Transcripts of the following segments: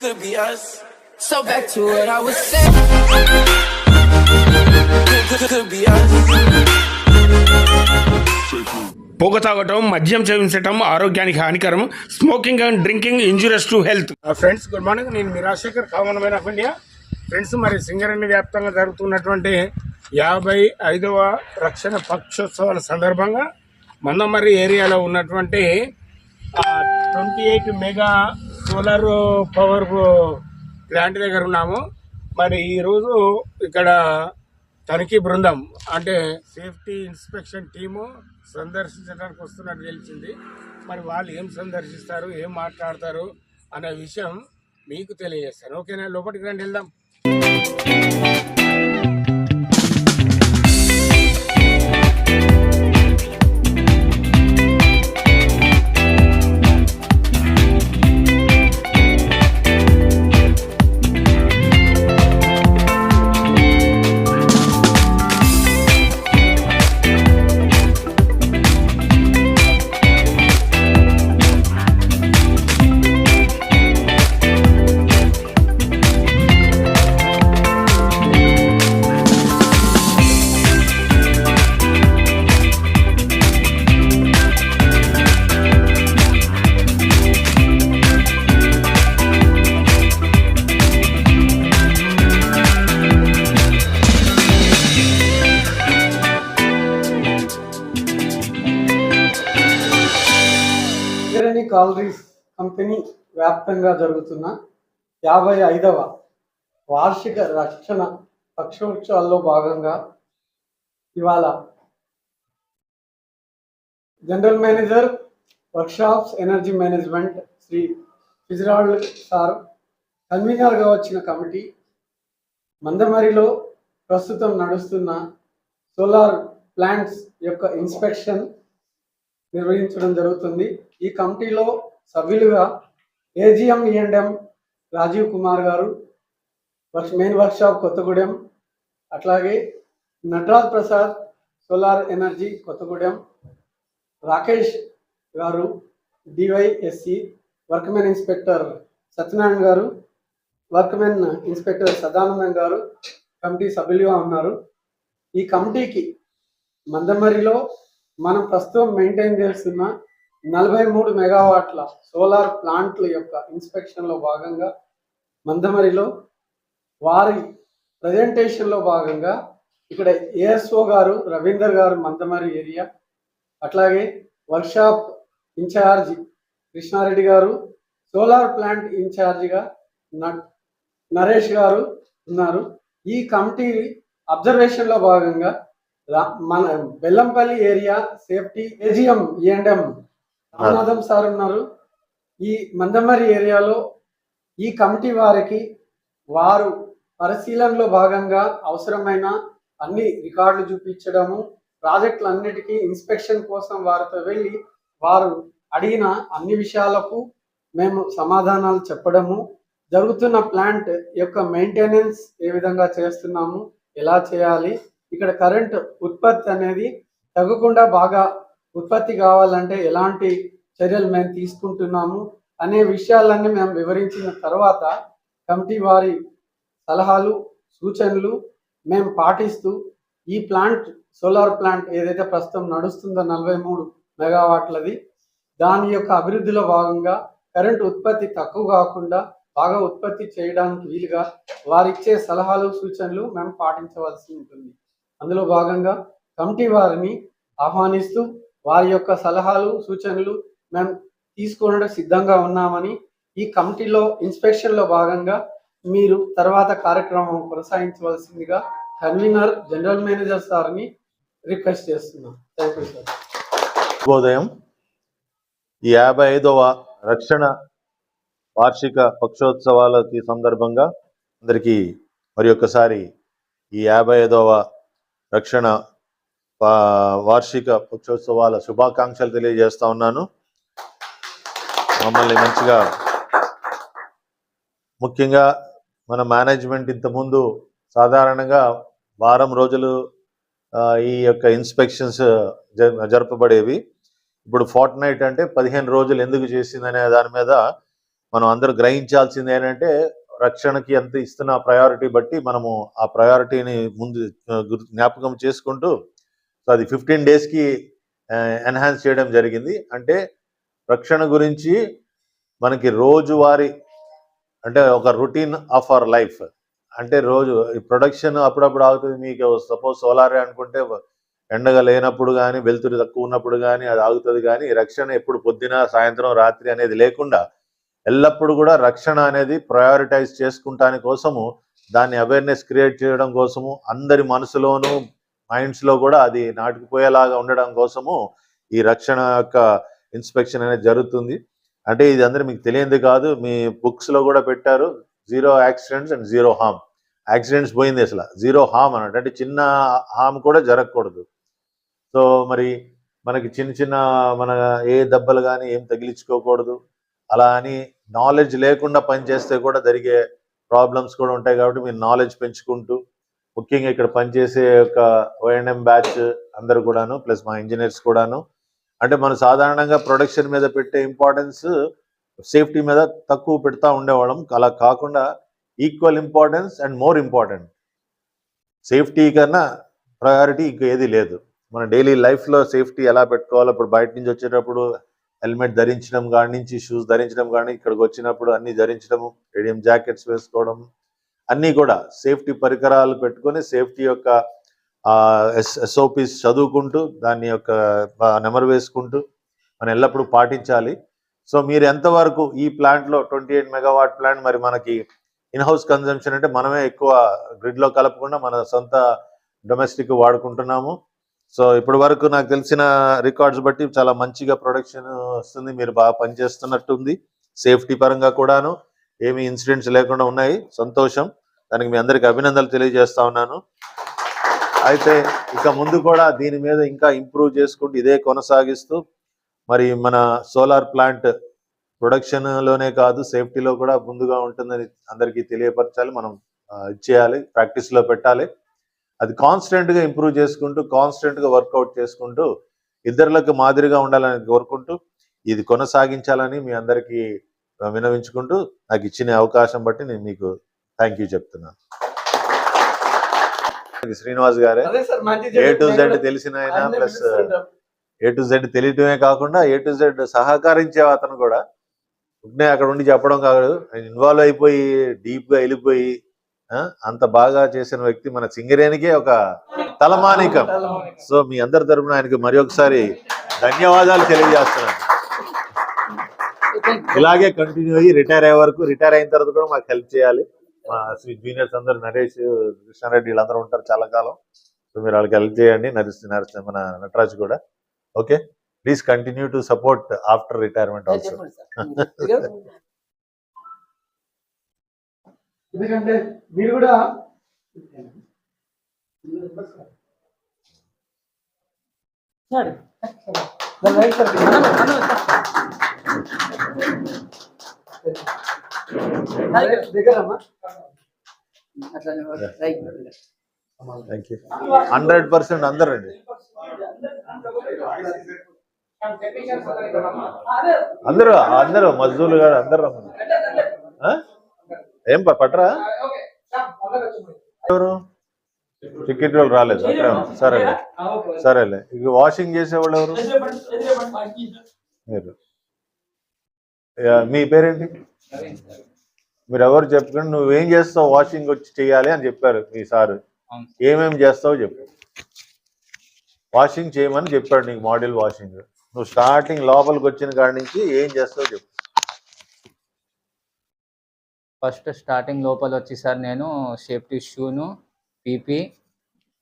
could be us. So back to what I was saying. Could, be us. పొగ తాగటం మద్యం సేవించటం ఆరోగ్యానికి హానికరం smoking and drinking injurious to health friends good morning నేను మీ Rajasekhar common man of India friends మరి సింగరేణి వ్యాప్తంగా జరుగుతున్నటువంటి యాభై ఐదవ రక్షణ పక్షోత్సవాల సందర్భంగా మందమర్రి ఏరియాలో ఉన్నటువంటి twenty eight mega solar power plant దగ్గర ఉన్నాము. మరి ఈరోజు ఇక్కడ తనిఖీ బృందం అంటే సేఫ్టీ ఇన్స్పెక్షన్ టీము సందర్శించడానికి వస్తున్నట్టు తెలిసింది. మరి వాళ్ళు ఏం సందర్శిస్తారు ఏం మాట్లాడతారు అనే విషయం మీకు తెలియజేస్తాను. ఓకేనా? లోపలికి రండి వెళ్దాం. సింగరేణి కంపెనీ వ్యాప్తంగా జరుగుతున్న యాభై ఐదవ వార్షిక రక్షణ పక్షోత్సవాల్లో భాగంగా ఇవాళ general manager workshops energy management Shri Fitzgerald sir కన్వీనర్గా వచ్చిన కమిటీ మందమరిలో ప్రస్తుతం నడుస్తున్న సోలార్ ప్లాంట్స్ యొక్క ఇన్స్పెక్షన్ నిర్వహించడం జరుగుతుంది. ఈ కమిటీలో సభ్యులుగా AGM E and M e Rajeev Kumar garu work main workshop Kothagudem అట్లాగే Nataraj Prasad solar energy Kothagudem Rakesh garu DYSC workmen inspector Satyanarayana గారు వర్క్మెన్ ఇన్స్పెక్టర్ సదానందం గారు కమిటీ సభ్యులుగా ఉన్నారు. ఈ కమిటీకి మందమరిలో మనం ప్రస్తుతం మెయింటైన్ చేస్తున్న నలభై మూడు మెగావాట్ల సోలార్ ప్లాంట్ల యొక్క ఇన్స్పెక్షన్లో భాగంగా మందమరిలో వారి ప్రజెంటేషన్లో భాగంగా ఇక్కడ ఏఎస్ఓ గారు రవీందర్ గారు మందమరి ఏరియా అట్లాగే workshop incharge Krishna Reddy garu solar plant ఇన్ఛార్జిగా న- నరేష్ గారు ఉన్నారు. ఈ కమిటీ అబ్జర్వేషన్లో భాగంగా మన Bellampalli area safety AGM E and M e Ramanatham sir ఉన్నారు. ఈ మందమరి ఏరియాలో ఈ కమిటీ వారికి వారు పరిశీలనలో భాగంగా అవసరమైన అన్ని రికార్డులు చూపించడము ప్రాజెక్టులన్నిటికీ ఇన్స్పెక్షన్ కోసం వారితో వెళ్ళి వారు అడిగిన అన్ని విషయాలకు మేము సమాధానాలు చెప్పడము జరుగుతున్న ప్లాంట్ యొక్క మెయింటెనెన్స్ ఏ విధంగా చేస్తున్నాము ఎలా చేయాలి ఇక్కడ కరెంట్ ఉత్పత్తి అనేది తగ్గకుండా బాగా ఉత్పత్తి కావాలంటే ఎలాంటి చర్యలు మేము తీసుకుంటున్నాము అనే విషయాలన్నీ మేము వివరించిన తర్వాత కమిటీ వారి సలహాలు సూచనలు మేము పాటిస్తూ ఈ ప్లాంట్ సోలార్ ప్లాంట్ ఏదైతే ప్రస్తుతం నడుస్తుందో నలభై మూడు మెగావాట్లది దాని యొక్క అభివృద్ధిలో భాగంగా కరెంట్ ఉత్పత్తి తక్కువ కాకుండా బాగా ఉత్పత్తి చేయడానికి వీలుగా వారిచ్చే సలహాలు సూచనలు మేము పాటించవలసి ఉంటుంది. అందులో భాగంగా కమిటీ వారిని ఆహ్వానిస్తూ వారి యొక్క సలహాలు సూచనలు మేము తీసుకోవడానికి సిద్ధంగా ఉన్నామని ఈ కమిటీలో ఇన్స్పెక్షన్లో భాగంగా మీరు తర్వాత కార్యక్రమం కొనసాగించవలసిందిగా కన్వీనర్ జనరల్ మేనేజర్ సార్ని రిక్వెస్ట్ చేస్తున్నాం. థ్యాంక్ యూ సార్ శుభోదయం. ఈ యాభై ఐదవ రక్షణ వార్షిక పక్షోత్సవాలకి సందర్భంగా అందరికీ మరి ఒక్కసారి ఈ యాభై ఐదవ రక్షణ వార్షిక పక్షోత్సవాల శుభాకాంక్షలు తెలియజేస్తా ఉన్నాను. మమ్మల్ని మంచిగా ముఖ్యంగా మన మేనేజ్మెంట్ ఇంతకుముందు సాధారణంగా వారం రోజులు ఈ యొక్క ఇన్స్పెక్షన్స్ జరపబడేవి. ఇప్పుడు ఫార్ట్ నైట్ అంటే పదిహేను రోజులు ఎందుకు చేసిందనే దాని మీద మనం అందరూ గ్రహించాల్సింది ఏంటంటే రక్షణకి ఎంత ఇస్తున్న ప్రయారిటీ బట్టి మనము ఆ ప్రయారిటీని ముందు జ్ఞాపకం చేసుకుంటూ సో అది ఫిఫ్టీన్ డేస్కి ఎన్హాన్స్ చేయడం జరిగింది. అంటే రక్షణ గురించి మనకి రోజువారీ అంటే ఒక రొటీన్ ఆఫ్ అవర్ లైఫ్ అంటే రోజు ప్రొడక్షన్ అప్పుడప్పుడు ఆగుతుంది. మీకు సపోజ్ సోలారే అనుకుంటే ఎండగా లేనప్పుడు కానీ వెలుతురు తక్కువ ఉన్నప్పుడు కానీ అది ఆగుతుంది కానీ రక్షణ ఎప్పుడు పొద్దున సాయంత్రం రాత్రి అనేది లేకుండా ఎల్లప్పుడూ కూడా రక్షణ అనేది ప్రయారిటైజ్ చేసుకుంటాని కోసము దాన్ని అవేర్నెస్ క్రియేట్ చేయడం కోసము అందరి మనసులోనూ మైండ్స్లో కూడా అది నాటుకుపోయేలాగా ఉండడం కోసము ఈ రక్షణ యొక్క ఇన్స్పెక్షన్ అనేది జరుగుతుంది. అంటే ఇది అందరూ మీకు తెలియంది కాదు మీ బుక్స్లో కూడా పెట్టారు zero accidents and zero harm accidents పోయింది అసలు జీరో హామ్ అన్నట్టు అంటే చిన్న హామ్ కూడా జరగకూడదు. సో మరి మనకి చిన్న చిన్న మన ఏ దెబ్బలు కానీ ఏం తగిలించుకోకూడదు అలా అని నాలెడ్జ్ లేకుండా పనిచేస్తే కూడా జరిగే ప్రాబ్లమ్స్ కూడా ఉంటాయి కాబట్టి మీరు నాలెడ్జ్ పెంచుకుంటూ ముఖ్యంగా ఇక్కడ పనిచేసే ఒక ఓఎన్ఎం బ్యాచ్ అందరు కూడాను ప్లస్ మా ఇంజనీర్స్ కూడాను అంటే మనం సాధారణంగా ప్రొడక్షన్ మీద పెట్టే ఇంపార్టెన్స్ సేఫ్టీ మీద తక్కువ పెడతా ఉండేవాళ్ళం. అలా కాకుండా equal importance and more important safety కన్నా ప్రయారిటీ ఇంకా ఏది లేదు. మన డైలీ లైఫ్లో సేఫ్టీ ఎలా పెట్టుకోవాలో ఇప్పుడు బయట నుంచి వచ్చేటప్పుడు హెల్మెట్ ధరించడం కాడి నుంచి షూస్ ధరించడం కానీ ఇక్కడికి వచ్చినప్పుడు అన్ని ధరించడము రేడియం జాకెట్స్ వేసుకోవడం అన్నీ కూడా సేఫ్టీ పరికరాలు పెట్టుకొని సేఫ్టీ యొక్క ఎస్ఓపిస్ చదువుకుంటూ దాని యొక్క నెంబర్ నెమరు వేసుకుంటూ మనం ఎల్లప్పుడూ పాటించాలి. సో మీరు ఎంతవరకు ఈ ప్లాంట్లో ట్వంటీ ఎయిట్ మెగావాట్ ప్లాంట్ మరి మనకి ఇన్ హౌస్ కన్జంప్షన్ అంటే మనమే ఎక్కువ గ్రిడ్లో కలపకుండా మన సొంత డొమెస్టిక్ వాడుకుంటున్నాము. సో ఇప్పటి వరకు నాకు తెలిసిన రికార్డ్స్ బట్టి చాలా మంచిగా ప్రొడక్షన్ వస్తుంది. మీరు బాగా పనిచేస్తున్నట్టుంది. సేఫ్టీ పరంగా కూడాను ఏమి ఇన్సిడెంట్స్ లేకుండా ఉన్నాయి. సంతోషం. దానికి మీ అందరికి అభినందనలు తెలియజేస్తా ఉన్నాను. అయితే ఇక ముందు కూడా దీని మీద ఇంకా ఇంప్రూవ్ చేసుకుంటూ ఇదే కొనసాగిస్తూ మరి మన సోలార్ ప్లాంట్ ప్రొడక్షన్లోనే కాదు సేఫ్టీలో కూడా ముందుగా ఉంటుందని అందరికీ తెలియపరచాలి. మనం ఇచ్చేయాలి ప్రాక్టీస్లో పెట్టాలి. అది కాన్స్టెంట్గా ఇంప్రూవ్ చేసుకుంటూ కాన్స్టెంట్గా వర్కౌట్ చేసుకుంటూ ఇద్దరులకు మాదిరిగా ఉండాలని కోరుకుంటూ ఇది కొనసాగించాలని మీ అందరికీ వినవించుకుంటూ నాకు ఇచ్చిన అవకాశం బట్టి నేను మీకు థ్యాంక్ యూ చెప్తున్నాను శ్రీనివాస్ గారే ఏ టు. జెడ్ తెలిసిన ఆయన ప్లస్. ఏ టు జెడ్ తెలియటమే కాకుండా ఏ టు జెడ్ సహకరించే అతను కూడా అక్కడ ఉండి చెప్పడం కాదు ఇన్వాల్వ్ అయిపోయి డీప్గా వెళ్ళిపోయి అంత బాగా చేసిన వ్యక్తి మన సింగరేణికే ఒక తలమానికం. సో మీ అందరి తరపున ఆయనకి మరి ఒకసారి ధన్యవాదాలు తెలియజేస్తున్నాను. ఇలాగే కంటిన్యూ అయ్యి రిటైర్ అయ్యే వరకు రిటైర్ అయిన తర్వాత కూడా మాకు హెల్ప్ చేయాలి. మా జూనియర్స్ అందరు నరేష్ కృష్ణారెడ్డి వీళ్ళందరూ ఉంటారు చాలా కాలం. సో మీరు వాళ్ళకి హెల్ప్ చేయండి నరేష్ నరేష్ మన నటరాజ్ కూడా. Okay? Please continue to support after retirement also. ఎందుకంటే మీరు కూడా హండ్రెడ్ పర్సెంట్ అందరు అండి అందరూ అందరూ మజ్దూలు గారు అందరు రమ్మని. ఆ? ఏం ప- పట్రా? ఎవరు? టికెట్ వాళ్ళు రాలేదు. అక్కడ సరేలే. సరేలే. ఇక వాషింగ్ చేసేవాళ్ళు ఎవరు? మీరు. మీ పేరేంటి? మీరు ఎవరు చెప్పకండి నువ్వేం చేస్తావు వాషింగ్ వచ్చి చేయాలి అని చెప్పారు మీ సారు. అవును. ఏమేం చేస్తావు చెప్పు. వాషింగ్ చేయమని చెప్పాడు నీకు మోడల్ వాషింగ్ నువ్వు స్టార్టింగ్ లోపలికి వచ్చిన కాడి నుంచి ఏం చేస్తావు చెప్పు. ఫస్ట్ స్టార్టింగ్ లోపల వచ్చి సార్ నేను సేఫ్టీ షూను పీపీ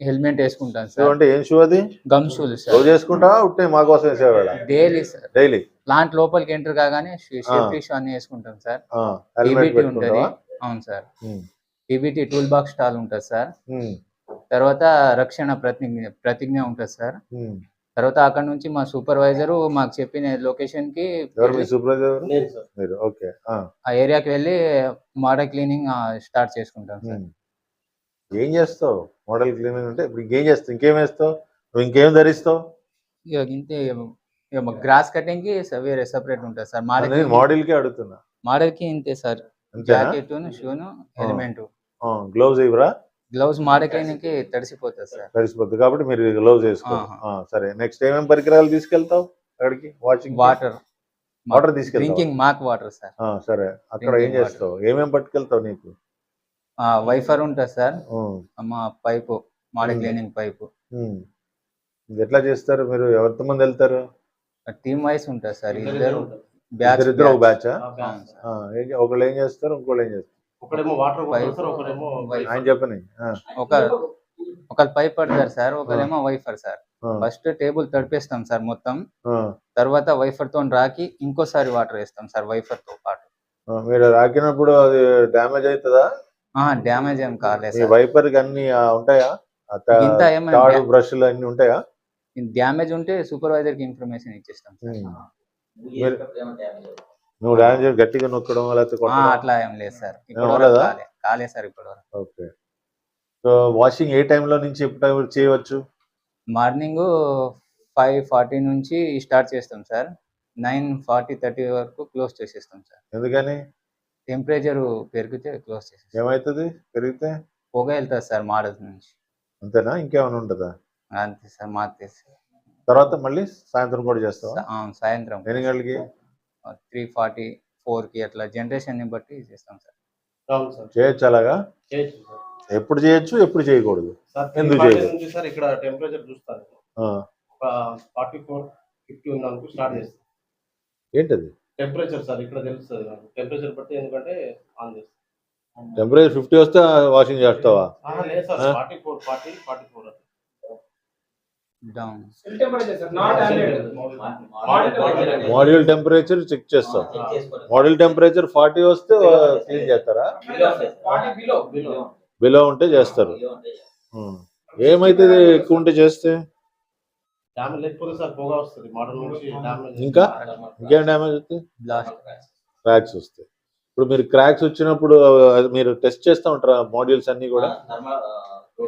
హెల్మెట్ వేసుకుంటాను సార్. అంటే ఏం షూ అది? గమ్ షూలు సార్. రోజు మా కోసం వేసేవాళ్ళ? Daily sir. డైలీ? ప్లాంట్ లోపలికి ఎంటర్ కాగానే సేఫ్టీ షూ అన్ని వేసుకుంటాం సార్. పీబీటీ ఉంటుంది. అవును sir. PBT tool box stall ఉంటుంది సార్. తర్వాత రక్షణ ప్రతిజ్ఞ ప్రతిజ్ఞ ఉంటుంది సార్. తర్వాత అక్కడ నుంచి మా సూపర్వైజరు మాకు చెప్పిన లొకేషన్కి ఎవరు మీ సూపర్వైజర్? మీరు ఓకే. ఆ, ఆ ఏరియాకి వెళ్ళి మోడల్ క్లీనింగ్ స్టార్ట్ చేసుకుంటాం సార్. ఏం చేస్తావు? మోడల్ క్లీనింగ్ అంటే ఇప్పుడు ఇంకేం చేస్తావు? ఇంకేం వేస్తావు? నువ్వు ఇంకేం ధరిస్తావు? ఇక ఇంతే గ్రాస్ కటింగ్కి వేరే సెపరేట్ ఉంటుంది సార్. మోడల్ మోడల్కి అడుగుతున్నా. మోడల్కి ఇంతే సార్. జాకెట్ షూను హెల్మెట్. గ్లౌజ్ ఇవ్వరా? గ్లౌజ్ మాడకాయనికి తడిసిపోతుంది సార్. తడిసిపోద్ది కాబట్టి మీరు గ్లౌజ్ వేసుకో సరే. నెక్స్ట్ ఏమేమి పరికరాలు తీసుకెళ్తావు అక్కడికి? వాషింగ్ వాటర్ వాటర్ తీసుకెళ్తావా? డ్రింకింగ్ మాక్ వాటర్ సార్ ఆ, సరే. అక్కడ ఏం. చేస్తావు? ఏమేమి పట్టుకెళ్తావు నీకు? వైఫర్ ఉంటుంది సార్. ఉమ్, మా pipe model Hmm. Cleaning pipe. ఎట్లా చేస్తారు మీరు? ఎవరితో మంది వెళ్తారు? టీమ్ వైస్ ఉంటుంది సార్. ఇద్దరు బ్యాచ్ ఒక బ్యాచ్. ఒకళ్ళు ఏం చేస్తారు? ఇంకోళ్ళు ఏం చేస్తారు? ఒకడేమో వాటర్ Wife. ఆయన చెప్పని ఆ, ఒక ఒకరు పైప్ పడతారు సార్ ఒకరేమో వైఫర్ సార్. ఫస్ట్ టేబుల్ తడిపేస్తాం సార్ మొత్తం. తర్వాత వైఫర్తో రాకి ఇంకోసారి వాటర్ వేస్తాం సార్ వైఫర్తో పాటు మీరు రాకినప్పుడు అది డ్యామేజ్ అవుతుందా డ్యామేజ్ ఏం కాలేదు సార్. వైపర్కి అన్ని ఉంటాయా? బ్రష్లు అన్ని ఉంటాయా? డ్యామేజ్ ఉంటే సూపర్వైజర్కి ఇన్ఫర్మేషన్ ఇచ్చేస్తాం నువ్వు డ్యామేజ్ గట్టిగా నొక్కడం లేకపోతే అట్లా ఏం లేదు సార్. ఇప్పుడు? కాలే. సార్ ఇప్పుడు ఓకే. సో వాషింగ్ ఏ టైంలో నుంచి ఎప్పుడు చేయవచ్చు? మార్నింగ్ ఫైవ్ ఫార్టీ నుంచి స్టార్ట్ చేస్తాం సార్. నైన్ ఫార్టీ థర్టీ వరకు క్లోజ్ చేసేస్తాం సార్. ఎందుకని? టెంపరేచర్ పెరిగితే క్లోజ్ చేసేస్తాం. ఏమవుతుంది పెరిగితే? పొగ వెళ్తుంది సార్ మోడల్ నుంచి. అంతేనా? ఇంకేమైనా ఉంటుందా? అంతే సార్ మాకు తర్వాత మళ్ళీ సాయంత్రం కూడా ఆ, సాయంత్రం. ఎన్ని గంటలకి? త్రీ ఫార్టీ ఫోర్కి అట్లా జనరేషన్ని బట్టి చేస్తాం సార్. అవును సార్. చేయొచ్చు అలాగా? చేయొచ్చు సార్. ఎప్పుడు చేయొచ్చు ఎప్పుడు చేయకూడదు? సార్ ఎందుకు చేయలేదు? సార్ ఇక్కడ టెంపరేచర్ చూస్తాను ఆ, ఒక ఫార్టీ ఫోర్ ఫిఫ్టీ ఉంది అనుకో స్టార్ట్ చేస్తాం ఏంటది? టెంపరేచర్ సార్ ఇక్కడ తెలుస్తుంది నాకు. టెంపరేచర్ బట్టి ఎందుకంటే ఆన్ చేస్తాం టెంపరేచర్ ఫిఫ్టీ వస్తే వాషింగ్ చేస్తావా? లేదు sir? Forty four forty forty four down module temperature check చేస్తాం. మాడ్యూల్ టెంపరేచర్ ఫార్టీ వస్తే క్లీన్ చేస్తారా? బిలో ఉంటే చేస్తారు. ఉం. ఏమైతుంది ఎక్కువ ఉంటే చేస్తే? డ్యామేజ్ లేకపోతే సార్ పొగ వస్తుంది. మోడల్ నుంచి డ్యామేజ్ ఇంకా? ఇంకేం డ్యామేజ్ క్రాక్స్ వస్తాయి. ఇప్పుడు మీరు క్రాక్స్ వచ్చినప్పుడు అది మీరు టెస్ట్ చేస్తూ ఉంటారా? మాడ్యూల్స్ అన్ని కూడా?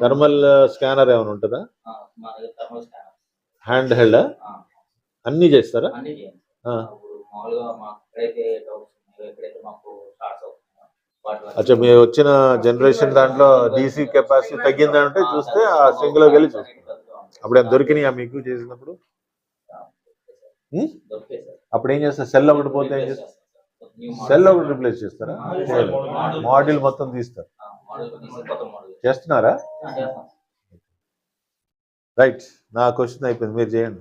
థర్మల్ స్కానర్ ఏమైనా ఉంటుందా? హ్యాండ్ హెల్డ్ అన్ని చేస్తారా? అచ్చా మీరు వచ్చిన జనరేషన్ దాంట్లో డీసీ కెపాసిటీ తగ్గిందంటే చూస్తే ఆ సింగ్లోకి వెళ్ళి చూస్తాం అప్పుడు ఏం దొరికినాయా మీకు చేసినప్పుడు. అప్పుడు ఏం చేస్తారు? సెల్ ఒకటి పోతే ఏం చేస్తారు. సెల్ ఒకటి రిప్లేస్ చేస్తారా? మాడ్యూల్ మొత్తం తీస్తారు. చేస్తున్నారా. రైట్ నా క్వశ్చన్ అయిపోయింది మీరు చేయండి.